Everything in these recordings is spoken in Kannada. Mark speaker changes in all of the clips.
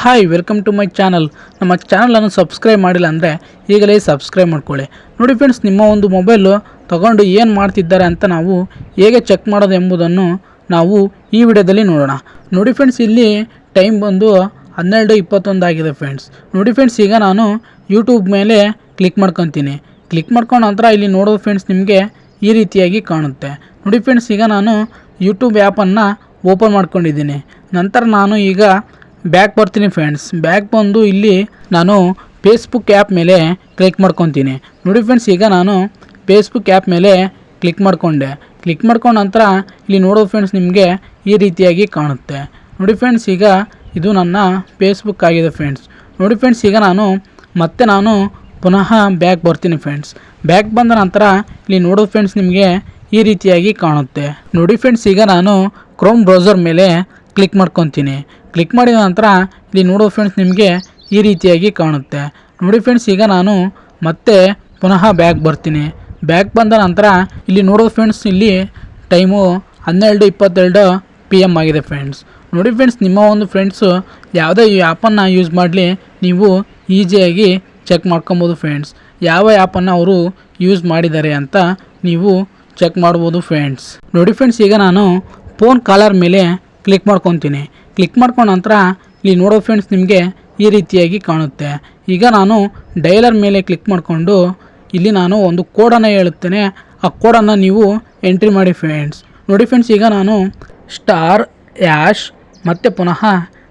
Speaker 1: Hi welcome to my channel ನಮ್ಮ ಚಾನಲನ್ನು ಸಬ್ಸ್ಕ್ರೈಬ್ ಮಾಡಿಲ್ಲ ಅಂದರೆ ಈಗಲೇ ಸಬ್ಸ್ಕ್ರೈಬ್ ಮಾಡ್ಕೊಳ್ಳಿ. ನೋಡಿ ಫ್ರೆಂಡ್ಸ್ ನಿಮ್ಮ ಒಂದು ಮೊಬೈಲು ತಗೊಂಡು ಏನು ಮಾಡ್ತಿದ್ದಾರೆ ಅಂತ ನಾವು ಹೇಗೆ ಚೆಕ್ ಮಾಡೋದು ಎಂಬುದನ್ನು ನಾವು ಈ ವಿಡಿಯೋದಲ್ಲಿ ನೋಡೋಣ. ನೋಡಿ ಫ್ರೆಂಡ್ಸ್ ಇಲ್ಲಿ ಟೈಮ್ ಬಂದು ಹನ್ನೆರಡು ಇಪ್ಪತ್ತೊಂದು ಆಗಿದೆ ಫ್ರೆಂಡ್ಸ್ ನೋಡಿ ಫ್ರೆಂಡ್ಸ್ ಈಗ ನಾನು ಯೂಟ್ಯೂಬ್ ಮೇಲೆ ಕ್ಲಿಕ್ ಮಾಡ್ಕೊತೀನಿ. ಕ್ಲಿಕ್ ಮಾಡ್ಕೊಂಡ ನಂತರ ಇಲ್ಲಿ ನೋಡೋದು ಫ್ರೆಂಡ್ಸ್ ನಿಮಗೆ ಈ ರೀತಿಯಾಗಿ ಕಾಣುತ್ತೆ. ನೋಡಿ ಫ್ರೆಂಡ್ಸ್ ಈಗ ನಾನು ಯೂಟ್ಯೂಬ್ ಆ್ಯಪನ್ನು ಓಪನ್ ಮಾಡ್ಕೊಂಡಿದ್ದೀನಿ. ನಂತರ ನಾನು ಈಗ ಬ್ಯಾಕ್ ಬರ್ತೀನಿ ಫ್ರೆಂಡ್ಸ್ ಬ್ಯಾಕ್ ಬಂದು ಇಲ್ಲಿ ನಾನು ಫೇಸ್ಬುಕ್ ಆ್ಯಪ್ ಮೇಲೆ ಕ್ಲಿಕ್ ಮಾಡ್ಕೊತೀನಿ. ನೋಡಿ ಫ್ರೆಂಡ್ಸ್ ಈಗ ನಾನು ಫೇಸ್ಬುಕ್ ಆ್ಯಪ್ ಮೇಲೆ ಕ್ಲಿಕ್ ಮಾಡಿಕೊಂಡೆ. ಕ್ಲಿಕ್ ಮಾಡ್ಕೊಂಡ ನಂತರ ಇಲ್ಲಿ ನೋಡೋದು ಫ್ರೆಂಡ್ಸ್ ನಿಮಗೆ ಈ ರೀತಿಯಾಗಿ ಕಾಣುತ್ತೆ. ನೋಡಿ ಫ್ರೆಂಡ್ಸ್ ಈಗ ಇದು ನನ್ನ ಫೇಸ್ಬುಕ್ ಆಗಿದೆ ಫ್ರೆಂಡ್ಸ್ ನೋಡಿ ಫ್ರೆಂಡ್ಸ್ ಈಗ ನಾನು ಮತ್ತೆ ನಾನು ಪುನಃ ಬ್ಯಾಕ್ ಬರ್ತೀನಿ ಫ್ರೆಂಡ್ಸ್ ಬ್ಯಾಕ್ ಬಂದ ನಂತರ ಇಲ್ಲಿ ನೋಡೋದು ಫ್ರೆಂಡ್ಸ್ ನಿಮಗೆ ಈ ರೀತಿಯಾಗಿ ಕಾಣುತ್ತೆ. ನೋಡಿ ಫ್ರೆಂಡ್ಸ್ ಈಗ ನಾನು ಕ್ರೋಮ್ ಬ್ರೌಸರ್ ಮೇಲೆ ಕ್ಲಿಕ್ ಮಾಡ್ಕೊತೀನಿ. ಕ್ಲಿಕ್ ಮಾಡಿದ ನಂತರ ಇಲ್ಲಿ ನೋಡೋ ಫ್ರೆಂಡ್ಸ್ ನಿಮಗೆ ಈ ರೀತಿಯಾಗಿ ಕಾಣುತ್ತೆ. ನೋಡಿ ಫ್ರೆಂಡ್ಸ್ ಈಗ ನಾನು ಮತ್ತೆ ಪುನಃ ಬ್ಯಾಗ್ ಬರ್ತೀನಿ. ಬ್ಯಾಗ್ ಬಂದ ನಂತರ ಇಲ್ಲಿ ನೋಡೋ ಫ್ರೆಂಡ್ಸ್ ಇಲ್ಲಿ ಟೈಮು ಹನ್ನೆರಡು ಇಪ್ಪತ್ತೆರಡು ಪಿ ಎಂ ಆಗಿದೆ ಫ್ರೆಂಡ್ಸ್ ನೋಡಿ ಫ್ರೆಂಡ್ಸ್ ನಿಮ್ಮ ಒಂದು ಫ್ರೆಂಡ್ಸು ಯಾವುದೇ ಈ ಆ್ಯಪನ್ನು ಯೂಸ್ ಮಾಡಲಿ, ನೀವು ಈಸಿಯಾಗಿ ಚೆಕ್ ಮಾಡ್ಕೊಬೋದು ಫ್ರೆಂಡ್ಸ್ ಯಾವ ಆ್ಯಪನ್ನು ಅವರು ಯೂಸ್ ಮಾಡಿದ್ದಾರೆ ಅಂತ ನೀವು ಚೆಕ್ ಮಾಡ್ಬೋದು ಫ್ರೆಂಡ್ಸ್ ನೋಡಿ ಫ್ರೆಂಡ್ಸ್ ಈಗ ನಾನು ಫೋನ್ ಕಾಲರ್ ಮೇಲೆ ಕ್ಲಿಕ್ ಮಾಡ್ಕೊತೀನಿ. ಕ್ಲಿಕ್ ಮಾಡ್ಕೊಂಡ ನಂತರ ಇಲ್ಲಿ ನೋಡೋ ಫ್ರೆಂಡ್ಸ್ ನಿಮಗೆ ಈ ರೀತಿಯಾಗಿ ಕಾಣುತ್ತೆ. ಈಗ ನಾನು ಡೈಲರ್ ಮೇಲೆ ಕ್ಲಿಕ್ ಮಾಡಿಕೊಂಡು ಇಲ್ಲಿ ನಾನು ಒಂದು ಕೋಡನ್ನು ಹೇಳುತ್ತೇನೆ. ಆ ಕೋಡನ್ನು ನೀವು ಎಂಟ್ರಿ ಮಾಡಿ ಫ್ರೆಂಡ್ಸ್ ನೋಡಿ ಫ್ರೆಂಡ್ಸ್ ಈಗ ನಾನು ಸ್ಟಾರ್ ಹ್ಯಾಶ್ ಮತ್ತು ಪುನಃ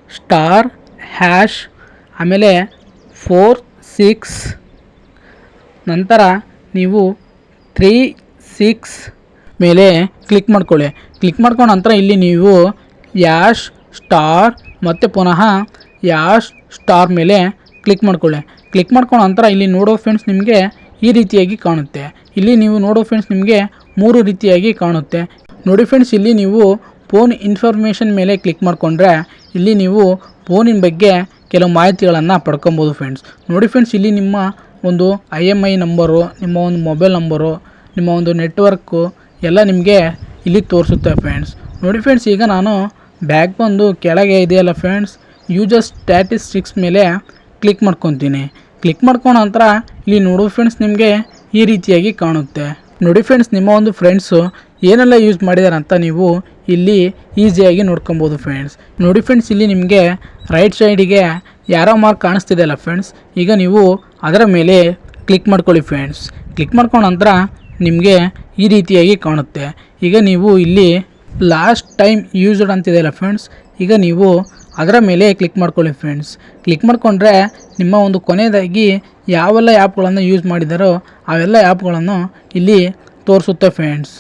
Speaker 1: ಸ್ಟಾರ್ ಹ್ಯಾಶ್ ಆಮೇಲೆ ಫೋರ್ ಸಿಕ್ಸ್ ನಂತರ ನೀವು ತ್ರೀ ಸಿಕ್ಸ್ ಮೇಲೆ ಕ್ಲಿಕ್ ಮಾಡ್ಕೊಳ್ಳಿ. ಕ್ಲಿಕ್ ಮಾಡ್ಕೊಂಡ ನಂತರ ಇಲ್ಲಿ ನೀವು ಯಾಶ್ ಸ್ಟಾರ್, ಮತ್ತು ಪುನಃ ಯಾಶ್ ಸ್ಟಾರ್ ಮೇಲೆ ಕ್ಲಿಕ್ ಮಾಡ್ಕೊಳ್ಳಿ. ಕ್ಲಿಕ್ ಮಾಡ್ಕೊಂಡ ನಂತರ ಇಲ್ಲಿ ನೋಡೋ ಫ್ರೆಂಡ್ಸ್ ನಿಮಗೆ ಈ ರೀತಿಯಾಗಿ ಕಾಣುತ್ತೆ. ಇಲ್ಲಿ ನೀವು ನೋಡೋ ಫ್ರೆಂಡ್ಸ್ ನಿಮಗೆ ಮೂರು ರೀತಿಯಾಗಿ ಕಾಣುತ್ತೆ. ನೋಡಿ ಫ್ರೆಂಡ್ಸ್, ಇಲ್ಲಿ ನೀವು ಫೋನ್ ಇನ್ಫಾರ್ಮೇಷನ್ ಮೇಲೆ ಕ್ಲಿಕ್ ಮಾಡಿಕೊಂಡ್ರೆ ಇಲ್ಲಿ ನೀವು ಫೋನಿನ ಬಗ್ಗೆ ಕೆಲವು ಮಾಹಿತಿಗಳನ್ನು ಪಡ್ಕೊಬೋದು ಫ್ರೆಂಡ್ಸ್. ನೋಡಿ ಫ್ರೆಂಡ್ಸ್, ಇಲ್ಲಿ ನಿಮ್ಮ ಒಂದು ಐ ಎಂ ಐ ನಂಬರು, ನಿಮ್ಮ ಒಂದು ಮೊಬೈಲ್ ನಂಬರು, ನಿಮ್ಮ ಒಂದು ನೆಟ್ವರ್ಕು ಎಲ್ಲ ನಿಮಗೆ ಇಲ್ಲಿ ತೋರಿಸುತ್ತೆ ಫ್ರೆಂಡ್ಸ್. ನೋಡಿ ಫ್ರೆಂಡ್ಸ್, ಈಗ ನಾನು ಬ್ಯಾಕ್ ಬಂದು ಕೆಳಗೆ ಇದೆಯಲ್ಲ ಫ್ರೆಂಡ್ಸ್ ಯೂಜರ್ ಸ್ಟ್ಯಾಟಿಸ್ಟಿಕ್ಸ್ ಮೇಲೆ ಕ್ಲಿಕ್ ಮಾಡ್ಕೊತೀನಿ. ಕ್ಲಿಕ್ ಮಾಡ್ಕೊಂಡ ನಂತರ ಇಲ್ಲಿ ನೋಡು ಫ್ರೆಂಡ್ಸ್ ನಿಮಗೆ ಈ ರೀತಿಯಾಗಿ ಕಾಣುತ್ತೆ. ನೋಡಿ ಫ್ರೆಂಡ್ಸ್ ನಿಮ್ಮ ಒಂದು ಫ್ರೆಂಡ್ಸು ಏನೆಲ್ಲ ಯೂಸ್ ಮಾಡಿದ್ದಾರೆ ಅಂತ ನೀವು ಇಲ್ಲಿ ಈಸಿಯಾಗಿ ನೋಡ್ಕೊಬೋದು ಫ್ರೆಂಡ್ಸ್ ನೋಡಿ ಫ್ರೆಂಡ್ಸ್ ಇಲ್ಲಿ ನಿಮಗೆ ರೈಟ್ ಸೈಡಿಗೆ ಯಾರೋ ಮಾರ್ಕ್ ಕಾಣಿಸ್ತಿದೆಯಲ್ಲ ಫ್ರೆಂಡ್ಸ್ ಈಗ ನೀವು ಅದರ ಮೇಲೆ ಕ್ಲಿಕ್ ಮಾಡ್ಕೊಳ್ಳಿ ಫ್ರೆಂಡ್ಸ್ ಕ್ಲಿಕ್ ಮಾಡ್ಕೊಂಡ ನಂತರ ನಿಮಗೆ ಈ ರೀತಿಯಾಗಿ ಕಾಣುತ್ತೆ. ಈಗ ನೀವು ಇಲ್ಲಿ ಲಾಸ್ಟ್ ಟೈಮ್ ಯೂಸ್ಡ್ ಅಂತಿದೆಯಲ್ಲ ಫ್ರೆಂಡ್ಸ್ ಈಗ ನೀವು ಅದರ ಮೇಲೆ ಕ್ಲಿಕ್ ಮಾಡ್ಕೊಳ್ಳಿ ಫ್ರೆಂಡ್ಸ್ ಕ್ಲಿಕ್ ಮಾಡಿಕೊಂಡ್ರೆ ನಿಮ್ಮ ಒಂದು ಕೊನೆಯದಾಗಿ ಯಾವೆಲ್ಲ ಆ್ಯಪ್ಗಳನ್ನು ಯೂಸ್ ಮಾಡಿದ್ದಾರೋ ಅವೆಲ್ಲ ಆ್ಯಪ್ಗಳನ್ನು ಇಲ್ಲಿ ತೋರಿಸುತ್ತೆ ಫ್ರೆಂಡ್ಸ್